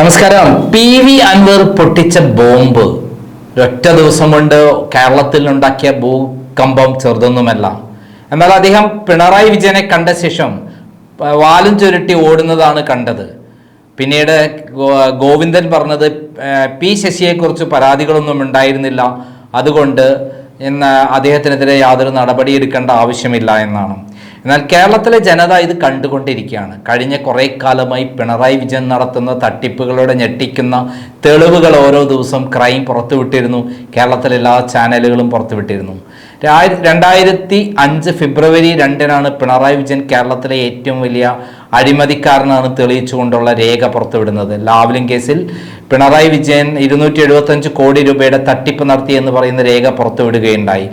നമസ്കാരം. P V Anwar പൊട്ടിച്ച bomb. ഒറ്റ ദിവസം കൊണ്ട് കേരളത്തിൽ ഉണ്ടാക്കിയ ഭൂകമ്പം ചെറുതൊന്നുമല്ല. എന്നാൽ അദ്ദേഹം പിണറായി വിജയനെ കണ്ട ശേഷം വാലും ചുരുട്ടി ഓടുന്നതാണ് കണ്ടത്. പിന്നീട് ഗോവിന്ദൻ പറഞ്ഞത് പി ശശിയെക്കുറിച്ച് പരാതികളൊന്നും ഉണ്ടായിരുന്നില്ല. അതുകൊണ്ട് ഇന്ന് അദ്ദേഹത്തിനെതിരെ യാതൊരു നടപടിയെടുക്കേണ്ട ആവശ്യമില്ല എന്നാണ്. എന്നാൽ കേരളത്തിലെ ജനത ഇത് കണ്ടുകൊണ്ടിരിക്കുകയാണ്. കഴിഞ്ഞ കുറേ കാലമായി പിണറായി വിജയൻ നടത്തുന്ന തട്ടിപ്പുകളോടെ ഞെട്ടിക്കുന്ന തെളിവുകൾ ഓരോ ദിവസം ക്രൈം പുറത്തുവിട്ടിരുന്നു. കേരളത്തിലെ എല്ലാ ചാനലുകളും പുറത്തുവിട്ടിരുന്നു. രണ്ടായിരത്തി അഞ്ച് ഫെബ്രുവരി രണ്ടിനാണ് പിണറായി വിജയൻ കേരളത്തിലെ ഏറ്റവും വലിയ അഴിമതിക്കാരനാണ് തെളിയിച്ചുകൊണ്ടുള്ള രേഖ പുറത്തുവിടുന്നത്. ലാവ്ലിംഗ് കേസിൽ പിണറായി വിജയൻ ഇരുന്നൂറ്റി എഴുപത്തഞ്ച് കോടി രൂപയുടെ തട്ടിപ്പ് നടത്തി എന്ന് പറയുന്ന രേഖ പുറത്തുവിടുകയുണ്ടായി.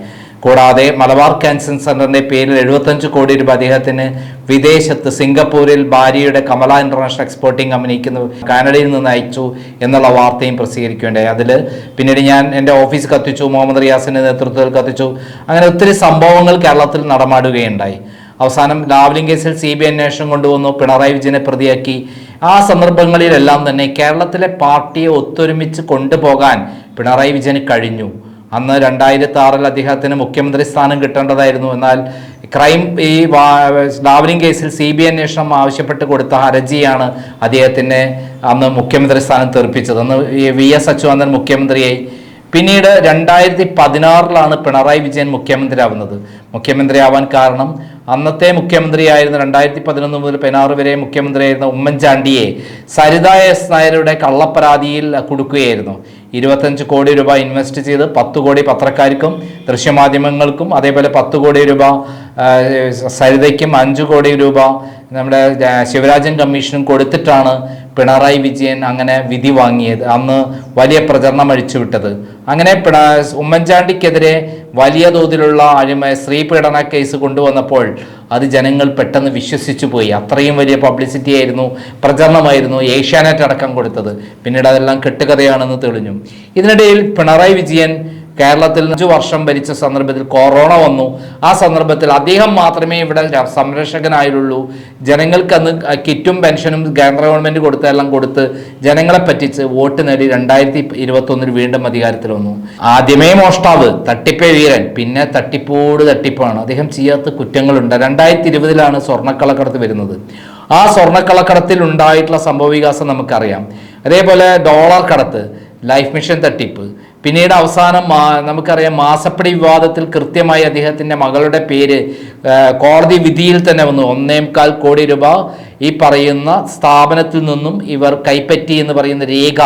കൂടാതെ മലബാർ ക്യാൻസർ സെന്ററിന്റെ പേരിൽ എഴുപത്തഞ്ച് കോടി രൂപ അദ്ദേഹത്തിന് വിദേശത്ത് സിംഗപ്പൂരിൽ ഭാര്യയുടെ കമല ഇന്റർനാഷണൽ എക്സ്പോർട്ടിംഗ് കമ്പനിക്ക് കാനഡയിൽ നിന്ന് അയച്ചു എന്നുള്ള വാർത്തയും പ്രസിദ്ധീകരിക്കുകയുണ്ടായി. അതിൽ പിന്നീട് ഞാൻ എന്റെ ഓഫീസ് കത്തിച്ചു മുഹമ്മദ് റിയാസിന്റെ നേതൃത്വത്തിൽ കത്തിച്ചു. അങ്ങനെ ഒത്തിരി സംഭവങ്ങൾ കേരളത്തിൽ നടമാടുകയുണ്ടായി. അവസാനം ലാവ്ലിംഗ് കേസിൽ സി ബി അന്വേഷണം കൊണ്ടുവന്നു പിണറായി വിജയനെ പ്രതിയാക്കി. ആ സന്ദർഭങ്ങളിലെല്ലാം തന്നെ കേരളത്തിലെ പാർട്ടിയെ ഒത്തൊരുമിച്ച് കൊണ്ടുപോകാൻ പിണറായി വിജയന് കഴിഞ്ഞു. അന്ന് രണ്ടായിരത്തി ആറിൽ അദ്ദേഹത്തിന് മുഖ്യമന്ത്രി സ്ഥാനം കിട്ടേണ്ടതായിരുന്നു. എന്നാൽ ക്രൈം ഈ ലാവലിംഗ് കേസിൽ സി ബി അന്വേഷണം ആവശ്യപ്പെട്ട് കൊടുത്ത ഹർജിയാണ് അദ്ദേഹത്തിനെ അന്ന് മുഖ്യമന്ത്രി സ്ഥാനം തെറിപ്പിച്ചത് അന്ന് വി എസ് അച്യുതാനന്ദൻ മുഖ്യമന്ത്രിയായി പിന്നീട് രണ്ടായിരത്തി പതിനാറിലാണ് പിണറായി വിജയൻ മുഖ്യമന്ത്രിയാവുന്നത്. മുഖ്യമന്ത്രിയാവാൻ കാരണം അന്നത്തെ മുഖ്യമന്ത്രിയായിരുന്ന രണ്ടായിരത്തി പതിനൊന്ന് മുതൽ പതിനാറ് വരെ മുഖ്യമന്ത്രിയായിരുന്ന ഉമ്മൻചാണ്ടിയെ സരിത എസ് നായരുടെ കള്ളപ്പരാതിയിൽ കൊടുക്കുകയായിരുന്നു. ഇരുപത്തഞ്ച് കോടി രൂപ ഇൻവെസ്റ്റ് ചെയ്ത് പത്ത് കോടി പത്രക്കാർക്കും ദൃശ്യമാധ്യമങ്ങൾക്കും അതേപോലെ പത്ത് കോടി രൂപ സരിതയ്ക്കും അഞ്ച് കോടി രൂപ നമ്മുടെ ശിവരാജൻ കമ്മീഷനും കൊടുത്തിട്ടാണ് പിണറായി വിജയൻ അങ്ങനെ വിധി വാങ്ങിയത് അന്ന് വലിയ പ്രചരണം അഴിച്ചുവിട്ടത്. അങ്ങനെ പിണ ഉമ്മൻചാണ്ടിക്കെതിരെ വലിയ തോതിലുള്ള അഴിമ സ്ത്രീ പീഡന കേസ് കൊണ്ടുവന്നപ്പോൾ അത് ജനങ്ങൾ പെട്ടെന്ന് വിശ്വസിച്ചു പോയി. അത്രയും വലിയ പബ്ലിസിറ്റി ആയിരുന്നു പ്രചരണമായിരുന്നു ഏഷ്യാനെറ്റ് അടക്കം കൊടുത്തത്. പിന്നീട് അതെല്ലാം കെട്ടുകഥയാണെന്ന് തെളിഞ്ഞു. ഇതിനിടയിൽ പിണറായി വിജയൻ കേരളത്തിൽ അഞ്ചു വർഷം ഭരിച്ച സന്ദർഭത്തിൽ കൊറോണ വന്നു. ആ സന്ദർഭത്തിൽ അദ്ദേഹം മാത്രമേ ഇവിടെ സംരക്ഷകനായുള്ളൂ. ജനങ്ങൾക്ക് അന്ന് കിറ്റും പെൻഷനും കേന്ദ്ര ഗവൺമെന്റ് കൊടുത്തെല്ലാം കൊടുത്ത് ജനങ്ങളെ പറ്റിച്ച് വോട്ട് നേടി രണ്ടായിരത്തി ഇരുപത്തി ഒന്നിൽ വീണ്ടും അധികാരത്തിൽ വന്നു. ആദ്യമേ മോഷ്ടാവ് തട്ടിപ്പേ വീരൻ പിന്നെ തട്ടിപ്പോട് തട്ടിപ്പാണ്. അദ്ദേഹം ചെയ്യാത്ത കുറ്റങ്ങളുണ്ട്. രണ്ടായിരത്തി ഇരുപതിലാണ് സ്വർണക്കളക്കടത്ത് വരുന്നത്. ആ സ്വർണക്കളക്കടത്തിൽ ഉണ്ടായിട്ടുള്ള സംഭവവികാസം നമുക്കറിയാം. അതേപോലെ ഡോളർ കടത്ത് ലൈഫ് മിഷൻ തട്ടിപ്പ് പിന്നീട് അവസാനം നമുക്കറിയാം മാസപ്പടി വിവാദത്തിൽ കൃത്യമായി അദ്ദേഹത്തിന്റെ മകളുടെ പേര് കോടതി വിധിയിൽ തന്നെ വന്നു. ഒന്നേകാൽ കോടി രൂപ ഈ പറയുന്ന സ്ഥാപനത്തിൽ നിന്നും ഇവർ കൈപ്പറ്റി എന്ന് പറയുന്ന രേഖ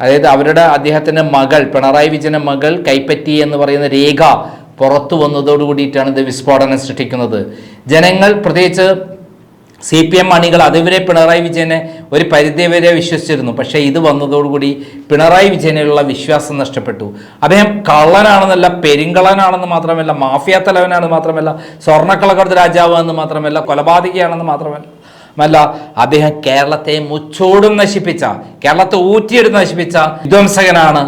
അതായത് അവരുടെ അദ്ദേഹത്തിന്റെ മകൾ പിണറായി വിജയന്റെ മകൾ കൈപ്പറ്റി എന്ന് പറയുന്ന രേഖ പുറത്തു വന്നതോടു കൂടിയിട്ടാണ് ഇത് വിസ്ഫോടനം സൃഷ്ടിക്കുന്നത്. ജനങ്ങൾ പ്രത്യേകിച്ച് സി പി എം അണികൾ അതുവരെ പിണറായി വിജയനെ ഒരു പരിധിവരെ വിശ്വസിച്ചിരുന്നു. പക്ഷേ ഇത് വന്നതോടുകൂടി പിണറായി വിജയനിലുള്ള വിശ്വാസം നഷ്ടപ്പെട്ടു. അദ്ദേഹം കള്ളനാണെന്നല്ല പെരിങ്കളനാണെന്ന് മാത്രമല്ല മാഫിയ തലവനാണെന്ന് മാത്രമല്ല സ്വർണക്കളക്കടത്ത് എന്ന് മാത്രമല്ല കൊലപാതകയാണെന്ന് മാത്രമല്ല മല്ല അദ്ദേഹം കേരളത്തെ മുച്ചോടും നശിപ്പിച്ച കേരളത്തെ ഊറ്റിയെടുത്ത് നശിപ്പിച്ച വിധ്വംസകനാണ്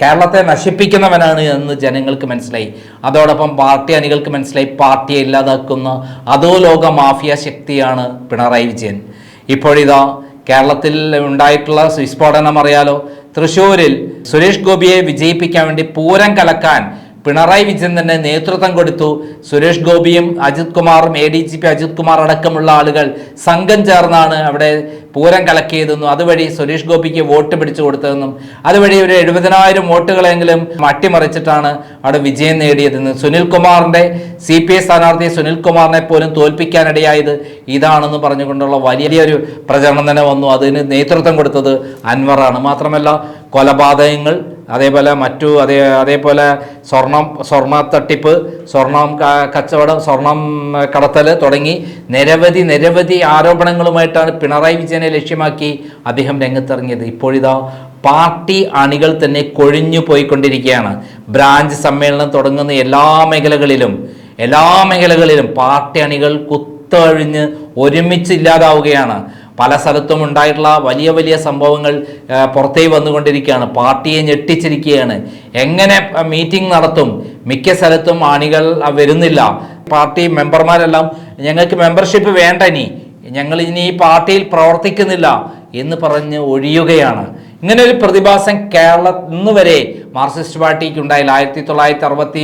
കേരളത്തെ നശിപ്പിക്കുന്നവനാണ് എന്ന് ജനങ്ങൾക്ക് മനസ്സിലായി. അതോടൊപ്പം പാർട്ടി അണികൾക്ക് മനസ്സിലായി. പാർട്ടിയെ ഇല്ലാതാക്കുന്ന അതോ ലോക മാഫിയ ശക്തിയാണ് പിണറായി വിജയൻ. ഇപ്പോഴിതാ കേരളത്തിൽ ഉണ്ടായിട്ടുള്ള വിസ്ഫോടനം അറിയാലോ. തൃശ്ശൂരിൽ സുരേഷ് ഗോപിയെ വിജയിപ്പിക്കാൻ വേണ്ടി പൂരം കലക്കാൻ പിണറായി വിജയൻ തന്നെ നേതൃത്വം കൊടുത്തു. സുരേഷ് ഗോപിയും അജിത് കുമാറും A D G P Ajith Kumar അടക്കമുള്ള ആളുകൾ സംഘം ചേർന്നാണ് അവിടെ പൂരം കലക്കിയതെന്നും അതുവഴി സുരേഷ് ഗോപിക്ക് വോട്ട് പിടിച്ചു കൊടുത്തതെന്നും അതുവഴി ഒരു എഴുപതിനായിരം വോട്ടുകളെങ്കിലും അട്ടിമറിച്ചിട്ടാണ് അവിടെ വിജയം നേടിയതെന്നും. സുനിൽ കുമാറിന്റെ സി പി ഐ സ്ഥാനാർത്ഥി സുനിൽ കുമാറിനെ പോലും തോൽപ്പിക്കാനിടയായത് ഇതാണെന്ന് പറഞ്ഞുകൊണ്ടുള്ള വലിയൊരു പ്രചരണം തന്നെ വന്നു. അതിന് നേതൃത്വം കൊടുത്തത് അൻവറാണ്. മാത്രമല്ല കൊലപാതകങ്ങൾ അതേപോലെ മറ്റു അതേ അതേപോലെ സ്വർണം സ്വർണ തട്ടിപ്പ് സ്വർണം കച്ചവടം സ്വർണം കടത്തൽ തുടങ്ങി നിരവധി നിരവധി ആരോപണങ്ങളുമായിട്ടാണ് പിണറായി വിജയനെ ലക്ഷ്യമാക്കി അദ്ദേഹം രംഗത്തിറങ്ങിയത്. ഇപ്പോഴിതാ പാർട്ടി അണികൾ തന്നെ കൊഴിഞ്ഞു പോയിക്കൊണ്ടിരിക്കുകയാണ്. ബ്രാഞ്ച് സമ്മേളനം തുടങ്ങുന്ന എല്ലാ മേഖലകളിലും എല്ലാ മേഖലകളിലും പാർട്ടി അണികൾ കുത്തഴിഞ്ഞ് ഒരുമിച്ച് ഇല്ലാതാവുകയാണ്. പല സ്ഥലത്തും ഉണ്ടായിട്ടുള്ള വലിയ വലിയ സംഭവങ്ങൾ പുറത്തേക്ക് വന്നുകൊണ്ടിരിക്കുകയാണ്. പാർട്ടിയെ ഞെട്ടിച്ചിരിക്കുകയാണ്. എങ്ങനെ മീറ്റിംഗ് നടത്തും? മിക്ക സ്ഥലത്തും ആണികൾ വരുന്നില്ല. പാർട്ടി മെമ്പർമാരെല്ലാം ഞങ്ങൾക്ക് മെമ്പർഷിപ്പ് വേണ്ട ഇനി. ഞങ്ങൾ ഇനി ഈ പാർട്ടിയിൽ പ്രവർത്തിക്കുന്നില്ല എന്ന് പറഞ്ഞ് ഒഴിയുകയാണ്. ഇങ്ങനെ ഒരു പ്രതിഭാസം കേരള ഇന്ന് വരെ മാർക്സിസ്റ്റ് പാർട്ടിക്ക് ഉണ്ടായില്ല. ആയിരത്തി തൊള്ളായിരത്തി അറുപത്തി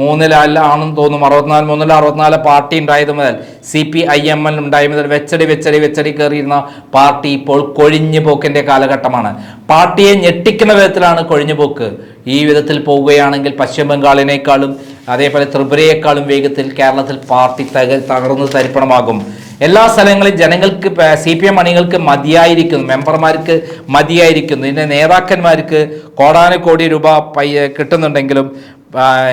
മൂന്നിലാണെന്ന് തോന്നുന്നു. അറുപത്തിനാല് മൂന്നിലോ അറുപത്തിനാല് പാർട്ടി ഉണ്ടായത് മുതൽ C P I M L ഉണ്ടായ മുതൽ വെച്ചടി വെച്ചടി വെച്ചടി കയറിയിരുന്ന പാർട്ടി ഇപ്പോൾ കൊഴിഞ്ഞു പോക്കിന്റെ കാലഘട്ടമാണ്. പാർട്ടിയെ ഞെട്ടിക്കുന്ന വിധത്തിലാണ് കൊഴിഞ്ഞു പോക്ക്. ഈ വിധത്തിൽ പോവുകയാണെങ്കിൽ പശ്ചിമ ബംഗാളിനേക്കാളും അതേപോലെ ത്രിപുരയേക്കാളും വേഗത്തിൽ കേരളത്തിൽ പാർട്ടി തക തകർന്ന് തരിപ്പണമാകും. എല്ലാ സ്ഥലങ്ങളിലും ജനങ്ങൾക്ക് സി പി എം അണികൾക്ക് മതിയായിരിക്കുന്നു. മെമ്പർമാർക്ക് മതിയായിരിക്കുന്നു. ഇതിന്റെ നേതാക്കന്മാർക്ക് കോടാനുകോടി രൂപ പയ്യ കിട്ടുന്നുണ്ടെങ്കിലും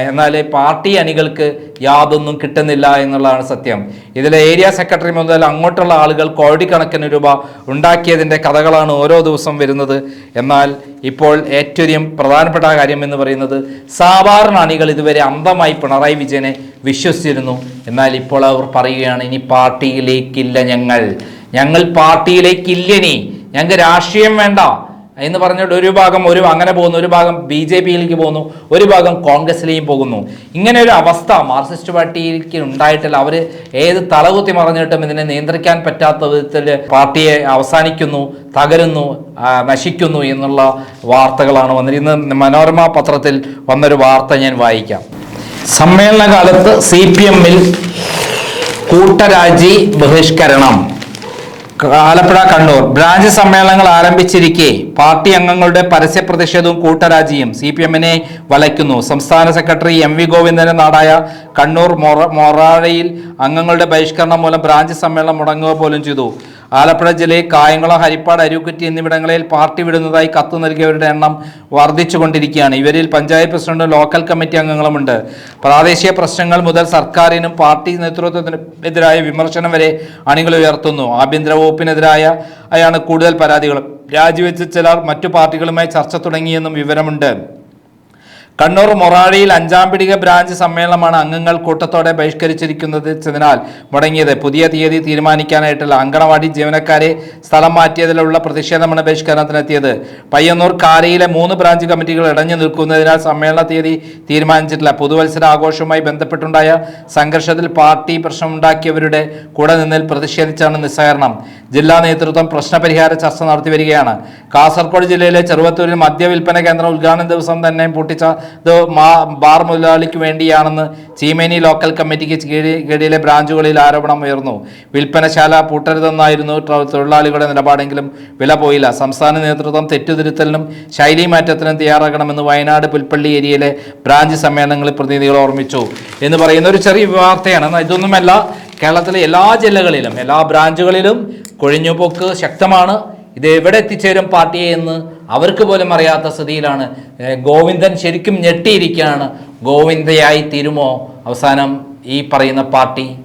എന്നാൽ പാർട്ടി അണികൾക്ക് യാതൊന്നും കിട്ടുന്നില്ല എന്നുള്ളതാണ് സത്യം. ഇതിലെ ഏരിയ സെക്രട്ടറി മുതൽ അങ്ങോട്ടുള്ള ആളുകൾ കോടിക്കണക്കിന് രൂപ ഉണ്ടാക്കിയതിന്റെ കഥകളാണ് ഓരോ ദിവസം വരുന്നത്. എന്നാൽ ഇപ്പോൾ ഏറ്റവും പ്രധാനപ്പെട്ട കാര്യം എന്ന് പറയുന്നത് സാധാരണ അണികൾ ഇതുവരെ അന്ധമായി പിണറായി വിജയനെ വിശ്വസിച്ചിരുന്നു. എന്നാൽ ഇപ്പോൾ അവർ പറയുകയാണ് ഇനി പാർട്ടിയിലേക്കില്ല ഞങ്ങൾ. ഞങ്ങൾ പാർട്ടിയിലേക്കില്ലനി ഞങ്ങൾക്ക് രാഷ്ട്രീയം വേണ്ട. എന്ന് പറഞ്ഞിട്ട് ഒരു ഭാഗം ഒരു അങ്ങനെ പോകുന്നു ഒരു ഭാഗം ബി ജെ പിയിലേക്ക് പോകുന്നു ഒരു ഭാഗം കോൺഗ്രസിലേക്കും പോകുന്നു. ഇങ്ങനെ ഒരു അവസ്ഥ മാർക്സിസ്റ്റ് പാർട്ടിക്ക് ഉണ്ടായിട്ടില്ല. അവർ ഏത് തലകുത്തി മറിഞ്ഞിട്ടും ഇതിനെ നിയന്ത്രിക്കാൻ പറ്റാത്ത വിധത്തിൽ പാർട്ടിയെ അവസാനിക്കുന്നു തകരുന്നു നശിക്കുന്നു എന്നുള്ള വാർത്തകളാണ് വന്നിരുന്നത് ഇന്ന് മനോരമ പത്രത്തിൽ വന്നൊരു വാർത്ത ഞാൻ വായിക്കാം. സമ്മേളന കാലത്ത് സി പി എമ്മിൽ കൂട്ടരാജി ബഹിഷ്കരണം. ആലപ്പുഴ കണ്ണൂർ. ബ്രാഞ്ച് സമ്മേളനങ്ങൾ ആരംഭിച്ചിരിക്കെ. പാർട്ടി അംഗങ്ങളുടെ പരസ്യ പ്രതിഷേധവും കൂട്ടരാജിയും സി പി എമ്മിനെ വലയ്ക്കുന്നു. സംസ്ഥാന സെക്രട്ടറി എം വി ഗോവിന്ദന്റെ നാടായ കണ്ണൂർ മൊറ മൊറാഴയിൽ അംഗങ്ങളുടെ ബഹിഷ്കരണം മൂലം ബ്രാഞ്ച് സമ്മേളനം മുടങ്ങുക പോലും ചെയ്തു. ആലപ്പുഴ ജില്ലയിൽ കായംകുളം ഹരിപ്പാട് അരുക്കുറ്റി എന്നിവിടങ്ങളിൽ പാർട്ടി വിടുന്നതായി കത്ത് നൽകിയവരുടെ എണ്ണം വർദ്ധിച്ചുകൊണ്ടിരിക്കുകയാണ്. ഇവരിൽ പഞ്ചായത്ത് പ്രസിഡന്റും ലോക്കൽ കമ്മിറ്റി അംഗങ്ങളുമുണ്ട്. പ്രാദേശിക പ്രശ്നങ്ങൾ മുതൽ സർക്കാരിനും പാർട്ടി നേതൃത്വത്തിനെതിരായ വിമർശനം വരെ അണികൾ ഉയർത്തുന്നു. ആഭ്യന്തര വകുപ്പിനെതിരായ അയാണ് കൂടുതൽ പരാതികളും. രാജിവെച്ച് ചിലർ മറ്റു പാർട്ടികളുമായി ചർച്ച തുടങ്ങിയെന്നും വിവരമുണ്ട്. കണ്ണൂർ മൊറാഴിയിൽ അഞ്ചാം പിടിക ബ്രാഞ്ച് സമ്മേളനമാണ് അംഗങ്ങൾ കൂട്ടത്തോടെ ബഹിഷ്കരിച്ചിരിക്കുന്നതിനാൽ മുടങ്ങിയത് പുതിയ തീയതി തീരുമാനിക്കാനായിട്ടുള്ള അങ്കണവാടി ജീവനക്കാരെ സ്ഥലം മാറ്റിയതിലുള്ള പ്രതിഷേധമാണ് ബഹിഷ്കരണത്തിനെത്തിയത്. പയ്യന്നൂർ കാരയിലെ മൂന്ന് ബ്രാഞ്ച് കമ്മിറ്റികൾ ഇടഞ്ഞു നിൽക്കുന്നതിനാൽ സമ്മേളന തീയതി തീരുമാനിച്ചിട്ടില്ല. പുതുവത്സര ആഘോഷവുമായി ബന്ധപ്പെട്ടുണ്ടായ സംഘർഷത്തിൽ പാർട്ടി പ്രശ്നമുണ്ടാക്കിയവരുടെ കൂടെ നിന്നിൽ പ്രതിഷേധിച്ചാണ് നിസ്സഹകരണം. ജില്ലാ നേതൃത്വം പ്രശ്നപരിഹാര ചർച്ച നടത്തി വരികയാണ് കാസർഗോഡ് ജില്ലയിലെ ചെറുവത്തൂരിൽ മദ്യവിൽപ്പന കേന്ദ്രം ഉദ്ഘാടന ദിവസം തന്നെ പൊട്ടിച്ച ഇത് ബാർ മുതലാളിക്ക് വേണ്ടിയാണെന്ന് ചീമേനി ലോക്കൽ കമ്മിറ്റിക്ക് കീഴി- കീഴിലെ ബ്രാഞ്ചുകളിൽ ആരോപണം ഉയർന്നു. വിൽപ്പനശാല പൂട്ടരുതെന്നായിരുന്നു ട്ര- തൊഴിലാളികളുടെ നിലപാടെങ്കിലും വില പോയില്ല. സംസ്ഥാന നേതൃത്വം തെറ്റുതിരുത്തലിനും ശൈലി മാറ്റത്തിനും തയ്യാറാകണമെന്ന് വയനാട് പുൽപ്പള്ളി ഏരിയയിലെ ബ്രാഞ്ച് സമ്മേളനങ്ങളിൽ പ്രതിനിധികൾ ഓർമ്മിച്ചു. എന്ന് പറയുന്ന ഒരു ചെറിയ വാർത്തയാണ്. ഇതൊന്നുമല്ല. കേരളത്തിലെ എല്ലാ ജില്ലകളിലും എല്ലാ ബ്രാഞ്ചുകളിലും കൊഴിഞ്ഞുപോക്ക് ശക്തമാണ്. ഇത് എവിടെ എത്തിച്ചേരും പാർട്ടിയെ എന്ന് അവർക്ക് പോലും അറിയാത്ത സ്ഥിതിയിലാണ്. ഗോവിന്ദൻ ശരിക്കും ഞെട്ടിയിരിക്കുകയാണ്. ഗോവിന്ദയായി തീരുമോ? അവസാനം ഈ പറയുന്ന പാർട്ടി